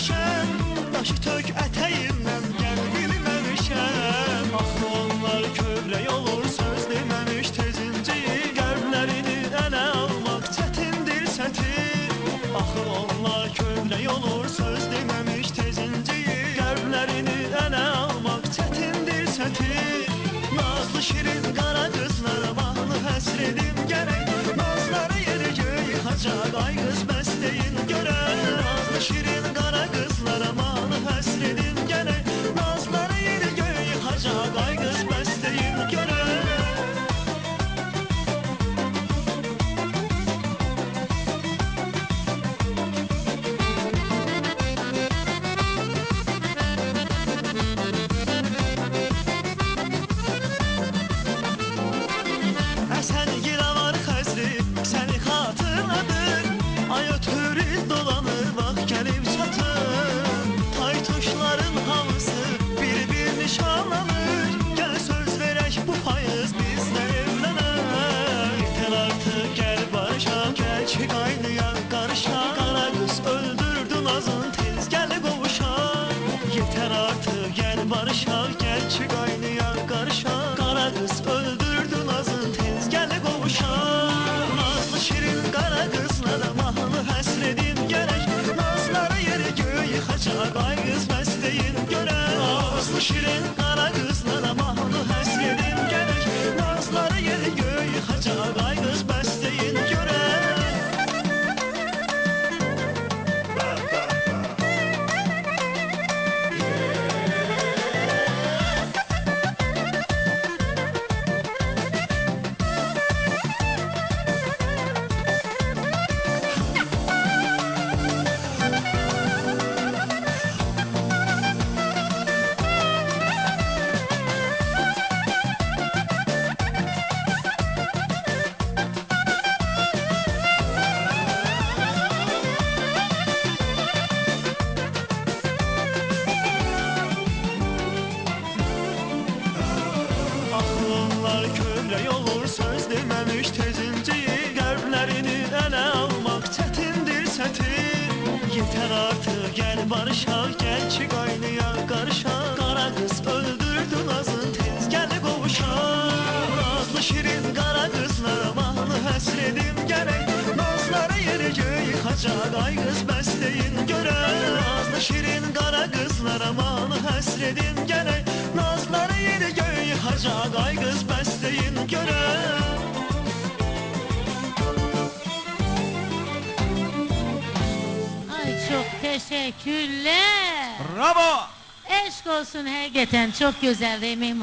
bilməmişəm Daşı tök ətəyimdən gəl bilməmişəm Axı onlar kövrək olur söz deməmiş tezinci. Qəlblərini ələ almaq çətindir çətin Axı onlar kövrək olur söz deməmiş tezinci. Qəlblərini ələ almaq çətindir çətin Nazlı şirin barışa gel çık aynı gel barışak gel çık aynaya karışak Kara kız öldürdü nazın tez gel kovuşak Nazlı şirin kara kızlara mahlı hasredim gerek Nazları yeri göğü yıkacak ay kız besleyin göre. Nazlı şirin kara kızlara mahlı hasredim gerek Nazları yeri göğü yıkacak ay kız besleyin göre çok teşekkürler. Bravo. Eşk olsun hakikaten çok güzel değil mi?